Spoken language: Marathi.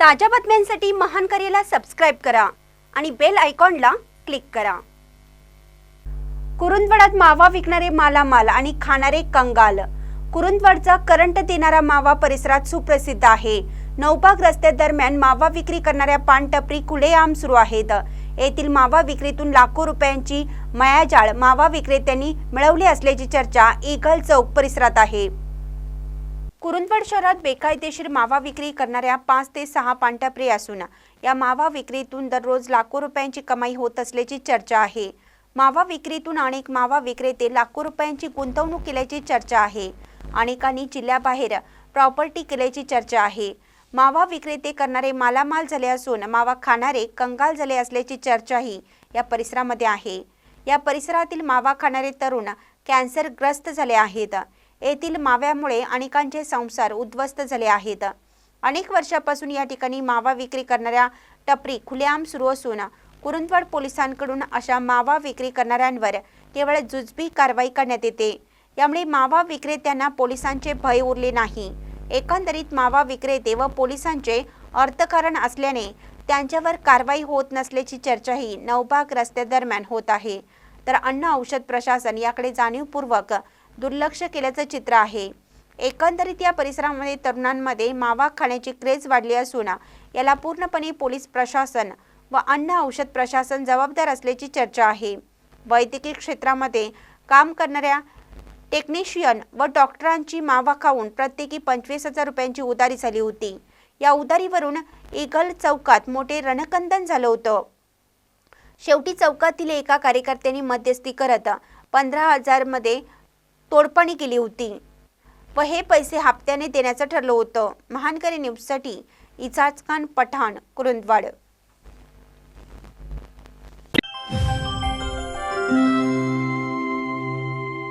ताज्या बातम्यांसाठी महान करेला सबस्क्राईब करा आणि बेल आयकॉनला क्लिक करा. कुरुंदवडात मावा विकणारे मालामाल आणि खाणारे कंगाल. कुरुंदवडचा करंट देणारा मावा परिसरात सुप्रसिद्ध आहे. नौबाग रस्त्यादरम्यान मावा विक्री करणाऱ्या पानटपरी खुलेआम सुरू आहेत. येथील मावा विक्रीतून लाखो रुपयांची मायाजाळ मावा विक्रेत्यांनी मिळवली असल्याची चर्चा इगल चौक परिसरात आहे. कुरुंदवड शहरात बेकायदेशीर मावा विक्री करणाऱ्या पाच ते सहा पांढऱ्या असून या मावा विक्रीतून दररोज लाखो रुपयांची कमाई होत असल्याची चर्चा आहे. मावा विक्रीतून अनेक मावा विक्रेते लाखो रुपयांची गुंतवणूक केल्याची चर्चा आहे. अनेकांनी जिल्ह्याबाहेर प्रॉपर्टी केल्याची चर्चा आहे. मावा विक्रेते करणारे मालामाल झाले असून मावा खाणारे कंगाल झाले असल्याची चर्चाही या परिसरामध्ये आहे. या परिसरातील मावा खाणारे तरुण कॅन्सरग्रस्त झाले आहेत. येथील माव्यामुळे अनेकांचे संसार उद्ध्वस्त झाले आहेत. अनेक वर्षापासून या ठिकाणी मावा विक्री करणाऱ्या टपरी खुलेआम सुरू असून कुरुंदवाड पोलिसांकडून अशा मावा विक्री करणाऱ्यांवर केवळ जुजबी कारवाई करण्यात येते. यामुळे मावा विक्रेत्यांना पोलिसांचे भय उरले नाही. एकंदरीत मावा विक्रेते व पोलिसांचे अर्थकारण असल्याने त्यांच्यावर कारवाई होत नसल्याची चर्चाही नवबाग रस्त्यादरम्यान होत आहे. तर अन्न औषध प्रशासन याकडे जाणीवपूर्वक दुर्लक्ष केल्याचं चित्र आहे. एकंदरीत या परिसरामध्ये तरुणांमध्ये मावा खाण्याची क्रेज वाढली असून याला पूर्णपणे पोलीस प्रशासन व अन्न औषध प्रशासन जबाबदार असल्याची चर्चा आहे. वैद्यकीय क्षेत्रामध्ये काम करणाऱ्या टेक्निशियन व डॉक्टरांची मावा खाऊन प्रत्येकी पंचवीस हजार रुपयांची उधारी झाली होती. या उधारीवरून इगल चौकात मोठे रणकंदन झालं होतं. शेवटी चौकातील एका कार्यकर्त्यांनी मध्यस्थी करत पंधरा हजारमध्ये तोडपाणी केली होती. व हे पैसे हप्त्याने देण्याचं ठरलं होतं. महानकरी न्यूजसाठी इजाज खान पठाण कुरुंदवाड.